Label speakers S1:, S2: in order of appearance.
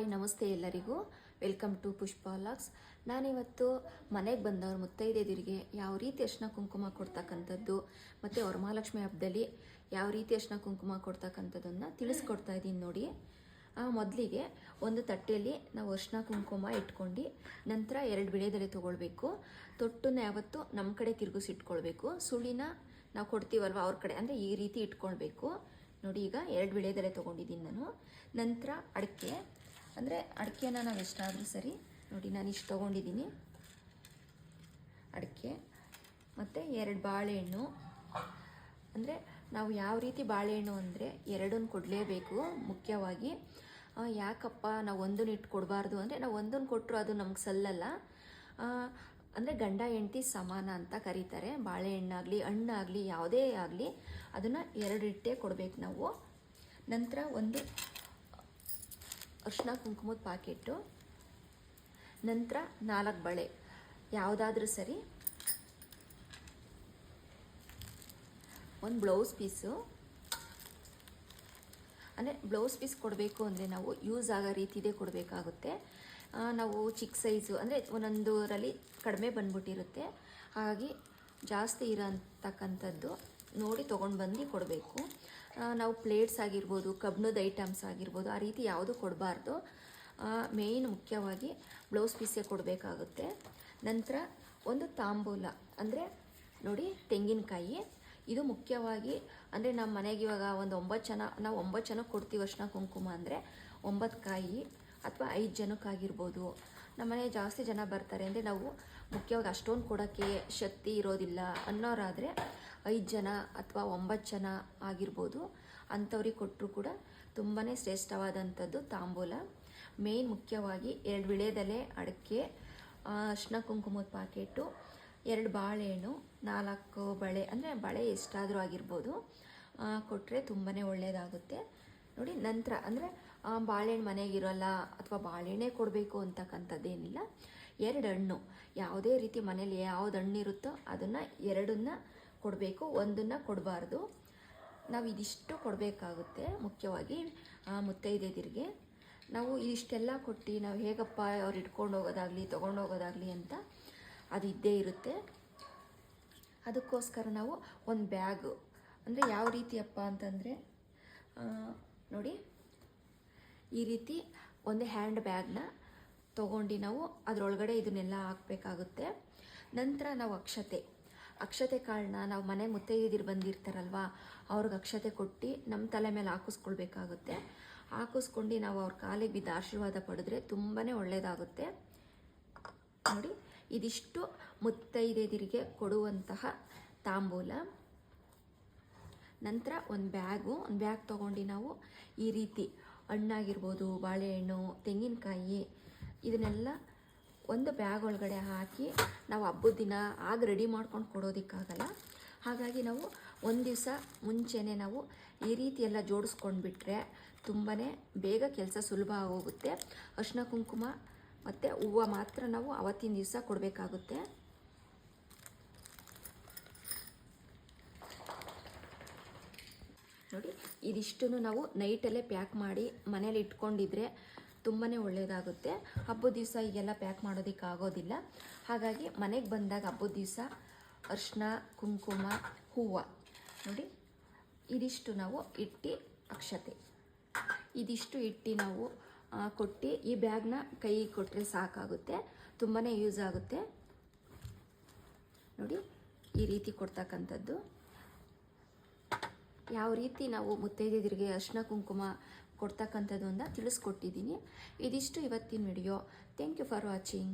S1: Hi, ನಮಸ್ತೆ ಎಲ್ಲರಿಗೂ. Welcome to Pushpa LOX ನಾನಿವತ್ತು ಮನೆಗೆ ಬಂದವ್ರ ಮುತ್ತೈದೆದಿರಿಗೆ ಯಾವ ರೀತಿ ಅರ್ಶಿನ ಕುಂಕುಮ ಕೊಡ್ತಕ್ಕಂಥದ್ದು ಮತ್ತು ವರಮಹಾಲಕ್ಷ್ಮಿ ಹಬ್ಬದಲ್ಲಿ ಯಾವ ರೀತಿ ಅರ್ಶಿನ ಕುಂಕುಮ ಕೊಡ್ತಕ್ಕಂಥದ್ದನ್ನು ತಿಳಿಸ್ಕೊಡ್ತಾ ಇದ್ದೀನಿ ನೋಡಿ. ಮೊದಲಿಗೆ ಒಂದು ತಟ್ಟೆಯಲ್ಲಿ ನಾವು ಅರ್ಶಿನ ಕುಂಕುಮ ಇಟ್ಕೊಂಡು ನಂತರ ಎರಡು ಬಿಳೆದಲೆ ತೊಗೊಳ್ಬೇಕು. ತೊಟ್ಟನ್ನ ಯಾವತ್ತು ನಮ್ಮ ಕಡೆ ತಿರುಗಿಸಿಟ್ಕೊಳ್ಬೇಕು ಸುಳಿನ ನಾವು ಕೊಡ್ತೀವಲ್ವ ಅವ್ರ ಕಡೆ, ಅಂದರೆ ಈ ರೀತಿ ಇಟ್ಕೊಳ್ಬೇಕು. ನೋಡಿ, ಈಗ ಎರಡು ವಿಳೆದೆಲೆ ತೊಗೊಂಡಿದ್ದೀನಿ ನಾನು. ನಂತರ ಅಡಿಕೆ ಅಂದರೆ ಅಡಿಕೆನ ನಾವು ಎಷ್ಟಾದರೂ ಸರಿ ನೋಡಿ ನಾನು ಇಷ್ಟು ತೊಗೊಂಡಿದ್ದೀನಿ ಅಡಿಕೆ ಮತ್ತು ಎರಡು ಬಾಳೆಹಣ್ಣು. ಅಂದರೆ ನಾವು ಯಾವ ರೀತಿ ಬಾಳೆಹಣ್ಣು ಅಂದರೆ ಎರಡನ್ನು ಕೊಡಲೇಬೇಕು ಮುಖ್ಯವಾಗಿ. ಯಾಕಪ್ಪ ನಾವು ಒಂದನ್ನು ಇಟ್ಟು ಕೊಡಬಾರ್ದು ಅಂದರೆ ನಾವು ಒಂದನ್ನು ಕೊಟ್ಟರು ಅದು ನಮ್ಗೆ ಸಲ್ಲಲ್ಲ. ಅಂದರೆ ಗಂಡ ಹೆಂಡತಿ ಸಮಾನ ಅಂತ ಕರೀತಾರೆ. ಬಾಳೆಹಣ್ಣಾಗಲಿ, ಹಣ್ಣಾಗಲಿ, ಯಾವುದೇ ಆಗಲಿ ಅದನ್ನು ಎರಡು ಇಟ್ಟೇ ಕೊಡಬೇಕು ನಾವು. ನಂತರ ಒಂದು ಅರ್ಶಿನ ಕುಂಕುಮದ ಪಾಕೆಟು ನಂತರ ನಾಲ್ಕು ಬಳೆ. ಯಾವುದಾದ್ರೂ ಸರಿ. ಒಂದು ಬ್ಲೌಸ್ ಪೀಸು. ಅಂದರೆ ಬ್ಲೌಸ್ ಪೀಸ್ ಕೊಡಬೇಕು ಅಂದರೆ ನಾವು ಯೂಸ್ ಆಗೋ ರೀತಿದೇ ಕೊಡಬೇಕಾಗುತ್ತೆ. ನಾವು ಚಿಕ್ಕ ಸೈಜು, ಅಂದರೆ ಒಂದೊಂದರಲ್ಲಿ ಕಡಿಮೆ ಬಂದ್ಬಿಟ್ಟಿರುತ್ತೆ. ಹಾಗಾಗಿ ಜಾಸ್ತಿ ಇರೋಂತಕ್ಕಂಥದ್ದು ನೋಡಿ ತೊಗೊಂಡು ಬಂದು ಕೊಡಬೇಕು. ನಾವು ಪ್ಲೇಟ್ಸ್ ಆಗಿರ್ಬೋದು, ಕಬ್ಬಿಣದ ಐಟಮ್ಸ್ ಆಗಿರ್ಬೋದು, ಆ ರೀತಿ ಯಾವುದು ಕೊಡಬಾರ್ದು. ಮೇಯ್ನ್ ಮುಖ್ಯವಾಗಿ ಬ್ಲೌಸ್ ಪೀಸೇ ಕೊಡಬೇಕಾಗುತ್ತೆ. ನಂತರ ಒಂದು ತಾಂಬೂಲ, ಅಂದರೆ ನೋಡಿ ತೆಂಗಿನಕಾಯಿ. ಇದು ಮುಖ್ಯವಾಗಿ, ಅಂದರೆ ನಮ್ಮ ಮನೆಗೆ ಇವಾಗ ಒಂದು ಒಂಬತ್ತು ಜನ, ನಾವು ಒಂಬತ್ತು ಜನಕ್ಕೆ ಕೊಡ್ತೀವಿ ಅರ್ಶಿನ ಕುಂಕುಮ, ಅಂದರೆ ಒಂಬತ್ತು ಕಾಯಿ ಅಥವಾ ಐದು ಜನಕ್ಕಾಗಿರ್ಬೋದು ನಮ್ಮ ಮನೆ ಜಾಸ್ತಿ ಜನ ಬರ್ತಾರೆ, ಅಂದರೆ ನಾವು ಮುಖ್ಯವಾಗಿ ಅಷ್ಟೊಂದು ಕೊಡೋಕ್ಕೆ ಶಕ್ತಿ ಇರೋದಿಲ್ಲ ಅನ್ನೋರಾದರೆ ಐದು ಜನ ಅಥವಾ ಒಂಬತ್ತು ಜನ ಆಗಿರ್ಬೋದು. ಅಂಥವ್ರಿಗೆ ಕೊಟ್ಟರು ಕೂಡ ತುಂಬಾ ಶ್ರೇಷ್ಠವಾದಂಥದ್ದು ತಾಂಬೂಲ. ಮೇಯ್ನ್ ಮುಖ್ಯವಾಗಿ ಎರಡು ವಿಳೆದೆಲೆ ಅಡಿಕೆ ಅರ್ಶಿನ ಕುಂಕುಮದ ಪಾಕೆಟು, ಎರಡು ಬಾಳೆಹಣ್ಣು, ನಾಲ್ಕು ಬಳೆ, ಅಂದರೆ ಬಳೆ ಎಷ್ಟಾದರೂ ಆಗಿರ್ಬೋದು. ಕೊಟ್ಟರೆ ತುಂಬಾ ಒಳ್ಳೆಯದಾಗುತ್ತೆ ನೋಡಿ, ನಂತರ ಅಂದರೆ ಬಾಳೆಹಣ್ಣು ಮನೆಗಿರೋಲ್ಲ ಅಥವಾ ಬಾಳೆಹಣ್ಣೆ ಕೊಡಬೇಕು ಅಂತಕ್ಕಂಥದ್ದೇನಿಲ್ಲ. ಎರಡು ಹಣ್ಣು. ಯಾವುದೇ ರೀತಿ ಮನೇಲಿ ಯಾವ್ದು ಹಣ್ಣಿರುತ್ತೋ ಅದನ್ನು ಎರಡನ್ನ ಕೊಡಬೇಕು, ಒಂದನ್ನು ಕೊಡಬಾರ್ದು. ನಾವು ಇದಿಷ್ಟು ಕೊಡಬೇಕಾಗುತ್ತೆ ಮುಖ್ಯವಾಗಿ ಮುತ್ತೈದೆದಿರಿಗೆ ನಾವು ಇದಿಷ್ಟೆಲ್ಲ ಕೊಟ್ಟು ನಾವು ಹೇಗಪ್ಪ ಅವ್ರು ಇಟ್ಕೊಂಡು ಹೋಗೋದಾಗಲಿ, ತೊಗೊಂಡು ಹೋಗೋದಾಗಲಿ ಅಂತ ಅದು ಇದ್ದೇ ಇರುತ್ತೆ. ಅದಕ್ಕೋಸ್ಕರ ನಾವು ಒಂದು ಬ್ಯಾಗು, ಅಂದರೆ ಯಾವ ರೀತಿಯಪ್ಪ ಅಂತಂದರೆ ನೋಡಿ, ಈ ರೀತಿ ಒಂದು ಹ್ಯಾಂಡ್ ಬ್ಯಾಗ್ನ ತೊಗೊಂಡು ನಾವು ಅದರೊಳಗಡೆ ಇದನ್ನೆಲ್ಲ ಹಾಕಬೇಕಾಗುತ್ತೆ. ನಂತರ ನಾವು ಅಕ್ಷತೆ. ಅಕ್ಷತೆ ಕಾಳನ್ನ ನಾವು ಮನೆ ಮುತ್ತೈದಿರು ಬಂದಿರ್ತಾರಲ್ವ, ಅವ್ರಿಗೆ ಅಕ್ಷತೆ ಕೊಟ್ಟು ನಮ್ಮ ತಲೆ ಮೇಲೆ ಹಾಕಿಸ್ಕೊಳ್ಬೇಕಾಗುತ್ತೆ. ಹಾಕಿಸ್ಕೊಂಡು ನಾವು ಅವ್ರ ಕಾಲಿಗೆ ಬಿದ್ದು ಆಶೀರ್ವಾದ ಪಡೆದ್ರೆ ತುಂಬಾ ಒಳ್ಳೆಯದಾಗುತ್ತೆ ನೋಡಿ, ಇದಿಷ್ಟು ಮುತ್ತೈದೆದಿರಿಗೆ ಕೊಡುವಂತಹ ತಾಂಬೂಲ. ನಂತರ ಒಂದು ಬ್ಯಾಗು, ಒಂದು ಬ್ಯಾಗ್ ತೊಗೊಂಡು ನಾವು ಈ ರೀತಿ ಹಣ್ಣಾಗಿರ್ಬೋದು, ಬಾಳೆಹಣ್ಣು, ತೆಂಗಿನಕಾಯಿ, ಇದನ್ನೆಲ್ಲ ಒಂದು ಬ್ಯಾಗ್ ಒಳಗಡೆ ಹಾಕಿ ನಾವು ಹಬ್ಬದ ದಿನ ಆಗ ರೆಡಿ ಮಾಡ್ಕೊಂಡು ಕೊಡೋದಕ್ಕಾಗಲ್ಲ. ಹಾಗಾಗಿ ನಾವು ಒಂದು ದಿವಸ ಮುಂಚೆನೇ ನಾವು ಈ ರೀತಿ ಎಲ್ಲ ಜೋಡಿಸ್ಕೊಂಡು ಬಿಟ್ಟರೆ ತುಂಬಾ ಬೇಗ ಕೆಲಸ ಸುಲಭ ಆಗೋಗುತ್ತೆ. ಅರ್ಶಿನ ಕುಂಕುಮ ಮತ್ತು ಹೂವು ಮಾತ್ರ ನಾವು ಅವತ್ತಿನ ದಿವಸ ಕೊಡಬೇಕಾಗುತ್ತೆ. ನೋಡಿ, ಇದಿಷ್ಟನ್ನು ನಾವು ನೈಟಲ್ಲೇ ಪ್ಯಾಕ್ ಮಾಡಿ ಮನೇಲಿ ಇಟ್ಕೊಂಡಿದ್ರೆ ತುಂಬಾ ಒಳ್ಳೆಯದಾಗುತ್ತೆ ಹಬ್ಬದ ದಿವಸ ಈಗೆಲ್ಲ ಪ್ಯಾಕ್ ಮಾಡೋದಕ್ಕೆ ಆಗೋದಿಲ್ಲ ಹಾಗಾಗಿ ಮನೆಗೆ ಬಂದಾಗ ಹಬ್ಬದ ದಿವಸ ಅರ್ಶಿನ ಕುಂಕುಮ, ಹೂವು. ನೋಡಿ, ಇದಿಷ್ಟು ನಾವು ಇಟ್ಟು ಅಕ್ಷತೆ. ಇದಿಷ್ಟು ಇಟ್ಟು ನಾವು ಕೊಟ್ಟು ಈ ಬ್ಯಾಗ್ನ ಕೈ ಕೊಟ್ಟರೆ ಸಾಕಾಗುತ್ತೆ. ತುಂಬಾ ಯೂಸ್ ಆಗುತ್ತೆ. ನೋಡಿ, ಈ ರೀತಿ ಕೊಡ್ತಕ್ಕಂಥದ್ದು. ಯಾವ ರೀತಿ ನಾವು ಮುತ್ತೈದೆಯರಿಗೆ ಅರ್ಶಿನ ಕುಂಕುಮ ಕೊಡ್ತಕ್ಕಂಥದ್ದು ಅಂತ ತಿಳಿಸ್ಕೊಟ್ಟಿದ್ದೀನಿ. ಇದಿಷ್ಟು ಇವತ್ತಿನ video thank you for watching